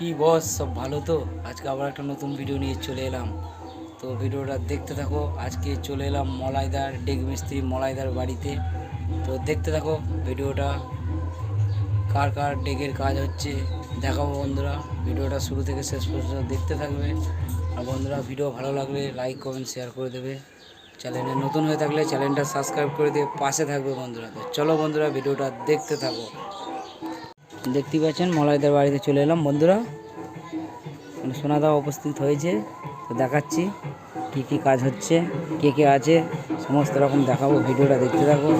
কি বস, সব ভালো তো? আজকে আবার একটা নতুন ভিডিও নিয়ে চলে এলাম। তো ভিডিওটা দেখতে থাকো, আজকে চলে এলাম মলাইদার ডেক মিস্ত্রি মলাইদার বাড়িতে। তো দেখতে থাকো ভিডিওটা, কার কার ডেকের কাজ হচ্ছে দেখাবো বন্ধুরা। ভিডিওটা শুরু থেকে শেষ পর্যন্ত দেখতে থাকবে। আর বন্ধুরা ভিডিও ভালো লাগলে লাইক কমেন্ট শেয়ার করে দেবে। চ্যানেলে নতুন হয়ে থাকলে চ্যানেলটা সাবস্ক্রাইব করে দিয়ে পাশে থাকবে বন্ধুরা। তো চলো বন্ধুরা, ভিডিওটা দেখতে থাকো। দেখতেই পাচ্ছেন মলাইদার বাড়িতে চলে এলাম। বন্ধুরা মানে সোনাদা উপস্থিত হয়েছে, তো দেখাচ্ছি কি কি কাজ হচ্ছে, কে কে আছে, সমস্ত রকম দেখাবো, ভিডিওটা দেখতে থাকো।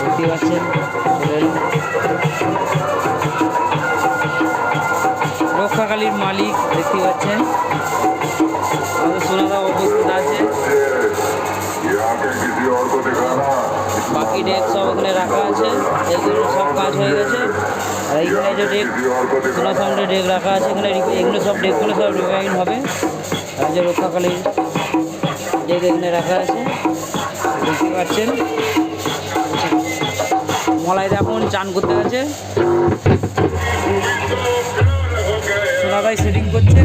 দেখতেই পাচ্ছেন, চলে এলাম। রক্ষাকালীর মালিক দেখতে পাচ্ছেন। সোনাদা বাকি ডেক সব ওখানে রাখা আছে। এগুলো সব কাজ হয়ে গেছে। আর এইখানে যে ডেক সোলা ডেক রাখা আছে এখানে। এগুলো সব ডেকগুলো সব রিফাইন হবে। আর যে রক্ষাকালীন ডেক এখানে রাখা আছে। দেখতে পাচ্ছেন। মলাই এখন চান করতে আছে সোলাদাই সেটিং করছে।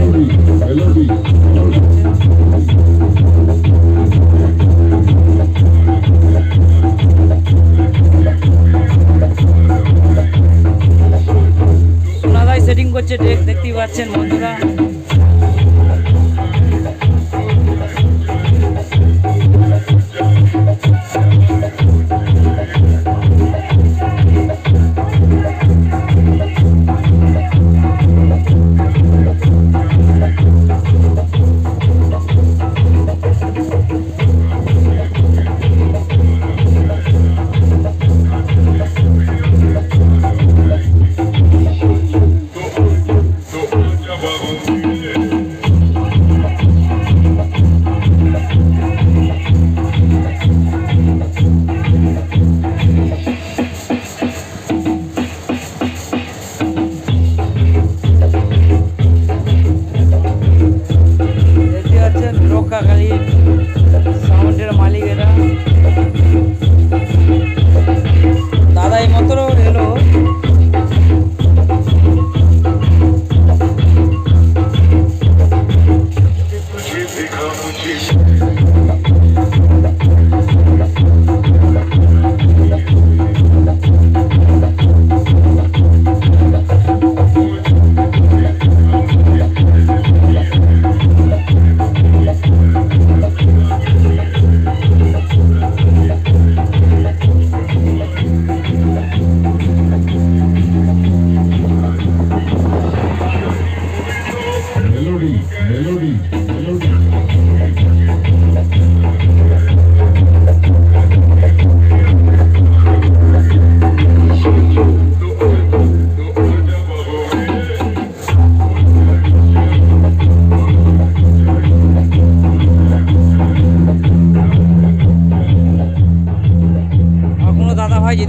সেটিং করছে ডেক দেখতেই পাচ্ছেন বন্ধুরা।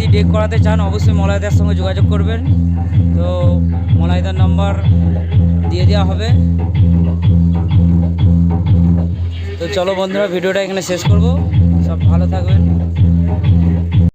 যদি ডেক করাতে চান, অবশ্যই মলাইদার সঙ্গে যোগাযোগ করবেন। তো মলাইদার নাম্বার দিয়ে দেওয়া হবে। তো চলো বন্ধুরা, ভিডিওটা এখানে শেষ করব। সব ভালো থাকবেন।